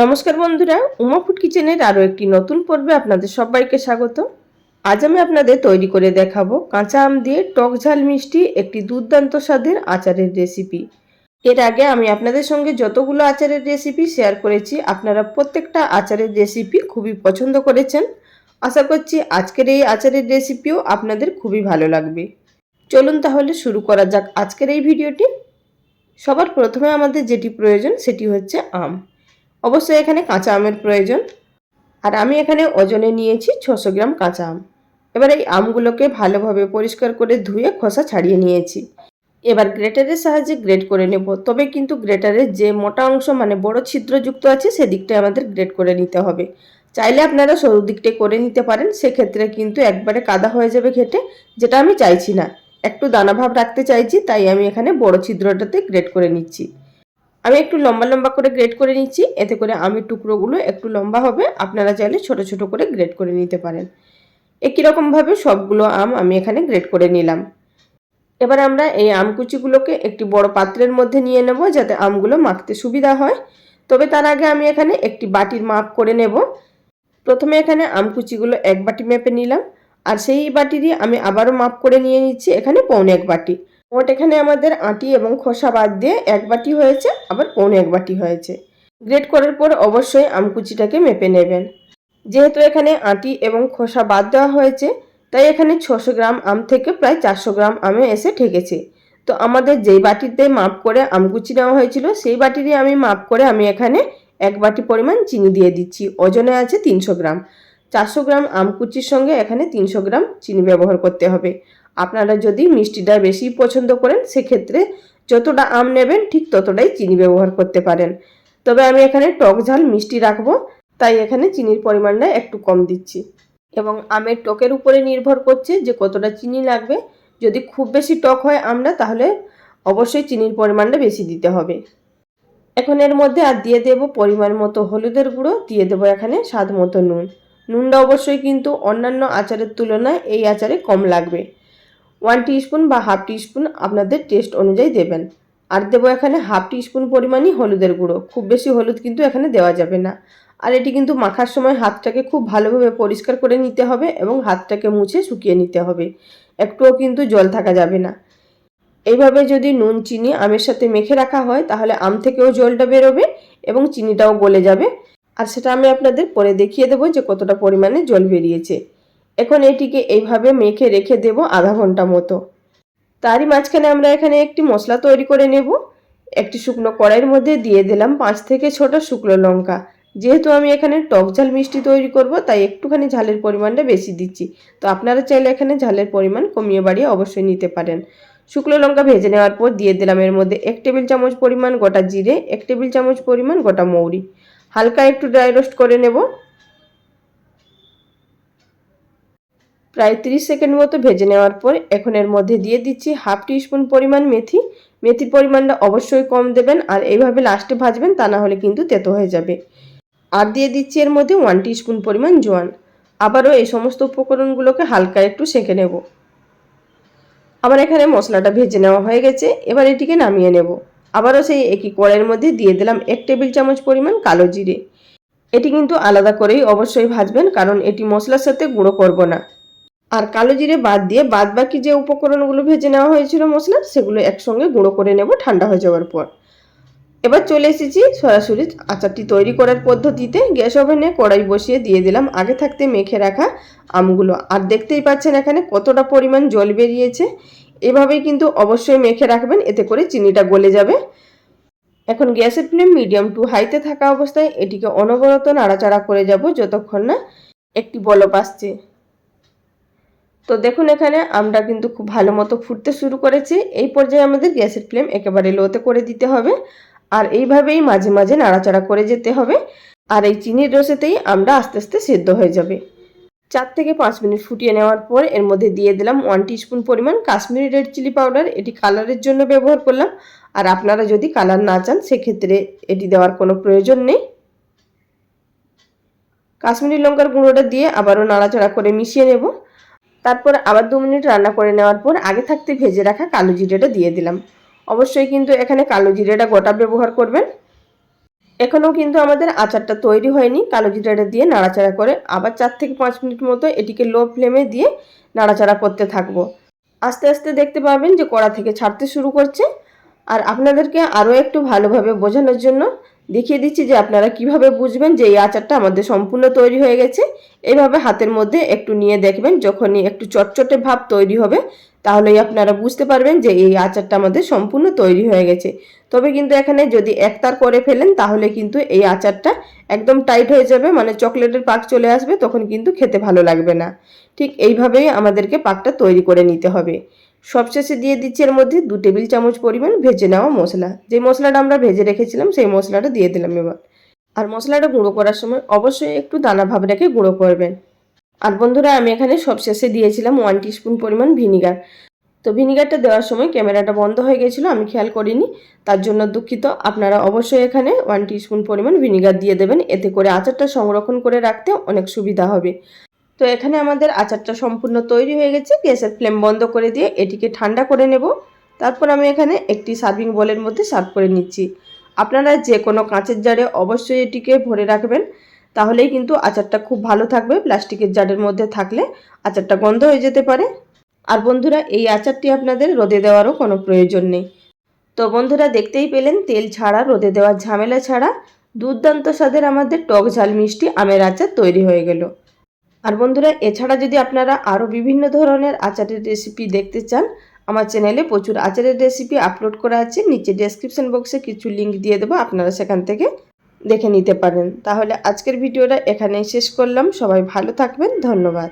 নমস্কার বন্ধুরা, উমা ফুড কিচেনের আরও একটি নতুন পর্বে আপনাদের সবাইকে স্বাগত। আজ আমি আপনাদের তৈরি করে দেখাবো কাঁচা আম দিয়ে টক ঝাল মিষ্টি একটি দুর্দান্ত স্বাদের আচারের রেসিপি। এর আগে আমি আপনাদের সঙ্গে যতগুলো আচারের রেসিপি শেয়ার করেছি, আপনারা প্রত্যেকটা আচারের রেসিপি খুবই পছন্দ করেছেন। আশা করছি আজকের এই আচারের রেসিপিও আপনাদের খুবই ভালো লাগবে। চলুন তাহলে শুরু করা যাক আজকের এই ভিডিওটি। সবার প্রথমে আমাদের যেটি প্রয়োজন সেটি হচ্ছে আম। অবশ্যই এখানে কাঁচা আমের প্রয়োজন। আর আমি এখানে ওজনে নিয়েছি ছশো গ্রাম কাঁচা আম। এবার এই আমগুলোকে ভালোভাবে পরিষ্কার করে ধুয়ে খোসা ছাড়িয়ে নিয়েছি। এবার গ্রেটারের সাহায্যে গ্রেট করে নেব। তবে কিন্তু গ্রেটারের যে মোটা অংশ মানে বড় ছিদ্রযুক্ত আছে, সেদিকটাই আমাদের গ্রেট করে নিতে হবে। চাইলে আপনারা সরু দিকটাই করে নিতে পারেন। সেক্ষেত্রে কিন্তু একবারে কাদা হয়ে যাবে ঘেটে যেটা আমি চাইছি না। একটু দানাভাব রাখতে চাইছি, তাই আমি এখানে বড় ছিদ্রটাতে গ্রেট করে নিচ্ছি। আমি একটু লম্বা লম্বা করে গ্রেড করে নিচ্ছি। এতে করে আমের টুকরোগুলো একটু লম্বা হবে। আপনারা চাইলে ছোট ছোট করে গ্রেড করে নিতে পারেন। একই রকমভাবে সবগুলো আম আমি এখানে গ্রেড করে নিলাম। এবার আমরা এই আমকুচিগুলোকে একটি বড় পাত্রের মধ্যে নিয়ে নেব যাতে আমগুলো মাখতে সুবিধা হয়। তবে তার আগে আমি এখানে একটি বাটির মাপ করে নেব। প্রথমে এখানে আমকুচিগুলো এক বাটি মেপে নিলাম। আর সেই বাটিরই আমি আবারও মাপ করে নিয়ে নিচ্ছি। এখানে পৌনে এক বাটি। মোট এখানে আমাদের আটি এবং খোসা বাদ দিয়ে এক বাটি হয়েছে, আবার পৌনে এক বাটি হয়েছে। গ্রেট করার পর অবশ্যই আমকুচিটাকে মেপে নেবেন। যেহেতু এখানে আটি এবং খোসা বাদ দেওয়া হয়েছে, তাই এখানে ছশো গ্রাম আম থেকে প্রায় চারশো গ্রাম আমে এসে ঠেকেছে। তো আমাদের যেই বাটিতে মাপ করে আমকুচি নেওয়া হয়েছিল, সেই বাটিরই আমি মাপ করে আমি এখানে এক বাটি পরিমাণ চিনি দিয়ে দিচ্ছি। ওজনে আছে তিনশো গ্রাম। চারশো গ্রাম আমকুচির সঙ্গে এখানে তিনশো গ্রাম চিনি ব্যবহার করতে হবে। আপনারা যদি মিষ্টিটা বেশি পছন্দ করেন, সেক্ষেত্রে যতটা আম নেবেন, ঠিক ততটাই চিনি ব্যবহার করতে পারেন। তবে আমি এখানে টক ঝাল মিষ্টি রাখব, তাই এখানে চিনির পরিমাণটা একটু কম দিচ্ছি। এবং আমের টকের উপরে নির্ভর করছে যে কতটা চিনি লাগবে। যদি খুব বেশি টক হয় আমরা তাহলে অবশ্যই চিনির পরিমাণটা বেশি দিতে হবে। এখন এর মধ্যে আর দিয়ে দেব পরিমাণ মতো হলুদের গুঁড়ো, দিয়ে দেবো এখানে স্বাদ মতো নুন। নুনটা অবশ্যই কিন্তু অন্যান্য আচারের তুলনায় এই আচারে কম লাগবে। ওয়ান স্পুন বা হাফ স্পুন আপনাদের টেস্ট অনুযায়ী দেবেন। আর দেবো এখানে হাফ স্পুন পরিমাণই হলুদের গুঁড়ো। খুব বেশি হলুদ কিন্তু এখানে দেওয়া যাবে না। আর এটি কিন্তু মাখার সময় হাতটাকে খুব ভালোভাবে পরিষ্কার করে নিতে হবে এবং হাতটাকে মুছে শুকিয়ে নিতে হবে। একটুও কিন্তু জল থাকা যাবে না। এইভাবে যদি নুন, চিনি, আমের সাথে মেখে রাখা হয় তাহলে আম থেকেও জলটা বেরোবে এবং চিনিটাও গলে যাবে। আর সেটা আমি আপনাদের পরে দেখিয়ে দেবো যে কতটা পরিমাণে জল বেরিয়েছে। এখন এটিকে এইভাবে মেখে রেখে দেব আধা ঘণ্টা মতো। তারই মাঝখানে আমরা এখানে একটি মশলা তৈরি করে নেব। একটি শুকনো কড়াইয়ের মধ্যে দিয়ে দিলাম পাঁচ থেকে ছোট শুকনো লঙ্কা। যেহেতু আমি এখানে টক ঝাল মিষ্টি তৈরি করব, তাই একটুখানি ঝালের পরিমাণটা বেশি দিচ্ছি। তো আপনারা চাইলে এখানে ঝালের পরিমাণ কমিয়ে বাড়িয়ে অবশ্যই নিতে পারেন। শুকনো লঙ্কা ভেজে নেওয়ার পর দিয়ে দিলাম এর মধ্যে এক টেবিল চামচ পরিমাণ গোটা জিরে, এক টেবিল চামচ পরিমাণ গোটা মৌরি। হালকা একটু ড্রাই রোস্ট করে নেব। প্রায় তিরিশ সেকেন্ড মতো ভেজে নেওয়ার পর এখন এর মধ্যে দিয়ে দিচ্ছি হাফ স্পুন পরিমাণ মেথি। মেথির পরিমাণটা অবশ্যই কম দেবেন আর এইভাবে লাস্টে ভাজবেন তা না হলে কিন্তু তেতো হয়ে যাবে। আর দিয়ে দিচ্ছি এর মধ্যে ওয়ান স্পুন পরিমাণ জোয়ান। আবারও এই সমস্ত উপকরণগুলোকে হালকা একটু সেঁকে নেব। আবার এখানে মশলাটা ভেজে নেওয়া হয়ে গেছে, এবার এটিকে নামিয়ে নেব। আবারও সেই একই কড়াইয়ের মধ্যে দিয়ে দিলাম এক টেবিল চামচ পরিমাণ কালো জিরে। এটি কিন্তু আলাদা করেই অবশ্যই ভাজবেন, কারণ এটি মশলার সাথে গুঁড়ো করব না। আর কালো জিরে বাদ দিয়ে বাদ বাকি যে উপকরণগুলো ভেজে নেওয়া হয়েছিল মশলা, সেগুলো একসঙ্গে গুঁড়ো করে নেব ঠান্ডা হয়ে যাওয়ার পর। এবার চলে এসেছি সরাসরি আচারটি তৈরি করার পদ্ধতিতে। গ্যাস ওভেনে কড়াই বসিয়ে দিয়ে দিলাম আগে থাকতে মেখে রাখা আমগুলো। আর দেখতেই পাচ্ছেন এখানে কতটা পরিমাণ জল বেরিয়েছে। এভাবেই কিন্তু অবশ্যই মেখে রাখবেন, এতে করে চিনিটা গলে যাবে। এখন গ্যাসের ফ্লেম মিডিয়াম টু হাইতে থাকা অবস্থায় এটিকে অনবরত নাড়াচাড়া করে যাব যতক্ষণ না একটি বলপ আসছে। তো দেখুন এখানে আমরা কিন্তু খুব ভালো মতো ফুটতে শুরু করেছি। এই পর্যায়ে আমাদের গ্যাসের ফ্লেম একেবারে লোতে করে দিতে হবে। আর এইভাবেই মাঝে মাঝে নাড়াচাড়া করে যেতে হবে। আর এই চিনির রসেতেই আমরা আস্তে আস্তে সেদ্ধ হয়ে যাবে। চার থেকে পাঁচ মিনিট ফুটিয়ে নেওয়ার পর এর মধ্যে দিয়ে দিলাম ওয়ান স্পুন পরিমাণ কাশ্মীরি রেড চিলি পাউডার। এটি কালারের জন্য ব্যবহার করলাম। আর আপনারা যদি কালার না চান, সেক্ষেত্রে এটি দেওয়ার কোনো প্রয়োজন নেই। কাশ্মীরি লঙ্কার গুঁড়োটা দিয়ে আবারও নাড়াচাড়া করে মিশিয়ে নেব। তারপর আবার দু মিনিট রান্না করে নেওয়ার পর আগে থাকতে ভেজে রাখা কালো জিরেটা দিয়ে দিলাম। অবশ্যই কিন্তু এখানে কালো জিরেটা গোটা ব্যবহার করবেন। এখনও কিন্তু আমাদের আচারটা তৈরি হয়নি। কালো জিরেটা দিয়ে নাড়াচাড়া করে আবার চার থেকে পাঁচ মিনিট মতো এটিকে লো ফ্লেমে দিয়ে নাড়াচাড়া করতে থাকব। আস্তে আস্তে দেখতে পাবেন যে কড়া থেকে ছাড়তে শুরু করছে। আর আপনাদেরকে আরও একটু ভালোভাবে বোঝানোর জন্য দেখিয়ে দিচ্ছি যে আপনারা কীভাবে বুঝবেন যে এই আচারটা আমাদের সম্পূর্ণ তৈরি হয়ে গেছে। এইভাবে হাতের মধ্যে একটু নিয়ে দেখবেন, যখনই একটু চটচটে ভাব তৈরি হবে, তাহলেই আপনারা বুঝতে পারবেন যে এই আচারটা আমাদের সম্পূর্ণ তৈরি হয়ে গেছে। তবে কিন্তু এখানে যদি একতার করে ফেলেন, তাহলে কিন্তু এই আচারটা একদম টাইট হয়ে যাবে মানে চকলেটের পাক চলে আসবে, তখন কিন্তু খেতে ভালো লাগবে না। ঠিক এইভাবেই আমাদেরকে পাকটা তৈরি করে নিতে হবে। সবশেষে দিয়ে দিচ্ছি এর মধ্যে দু টেবিল চামচ পরিমাণ ভেজে নেওয়া মশলা। যে মশলাটা আমরা ভেজে রেখেছিলাম, সেই মশলাটা দিয়ে দিলাম এবার। আর মশলাটা গুঁড়ো করার সময় অবশ্যই একটু দানা ভাব রেখে গুঁড়ো করবেন। আর বন্ধুরা, আমি এখানে সবশেষে দিয়েছিলাম ওয়ান টিস্পুন পরিমাণ ভিনিগার তো ভিনিগারটা দেওয়ার সময় ক্যামেরাটা বন্ধ হয়ে গেছিল, আমি খেয়াল করিনি। তার জন্য দুঃখিত। আপনারা অবশ্যই এখানে ওয়ান টিস্পুন পরিমাণ ভিনিগার দিয়ে দেবেন। এতে করে আচারটা সংরক্ষণ করে রাখতে অনেক সুবিধা হবে। তো এখানে আমাদের আচারটা সম্পূর্ণ তৈরি হয়ে গেছে। গ্যাসের ফ্লেম বন্ধ করে দিয়ে এটিকে ঠান্ডা করে নেব। তারপর আমি এখানে একটি সার্ভিং বোলের মধ্যে সার্ভ করে নিচ্ছি। আপনারা যে কোনো কাঁচের জারে অবশ্যই এটিকে ভরে রাখবেন। তাহলেই কিন্তু আচারটা খুব ভালো থাকবে। প্লাস্টিকের জারের মধ্যে থাকলে আচারটা গন্ধ হয়ে যেতে পারে। আর বন্ধুরা, এই আচারটি আপনাদের রোদে দেওয়ারও কোনো প্রয়োজন নেই। তো বন্ধুরা, দেখতেই পেলেন, তেল ছাড়া, রোদে দেওয়ার ঝামেলা ছাড়া দুর্দান্ত স্বাদের আমাদের টক ঝাল মিষ্টি আমের আচার তৈরি হয়ে গেল। আর বন্ধুরা, এছাড়া যদি আপনারা আরও বিভিন্ন ধরনের আচারের রেসিপি দেখতে চান, আমার চ্যানেলে প্রচুর আচারের রেসিপি আপলোড করা আছে। নিচে ডেসক্রিপশন বক্সে কিছু লিঙ্ক দিয়ে দেবো, আপনারা সেখান থেকে দেখে নিতে পারেন। তাহলে আজকের ভিডিওটা এখানেই শেষ করলাম। সবাই ভালো থাকবেন। ধন্যবাদ।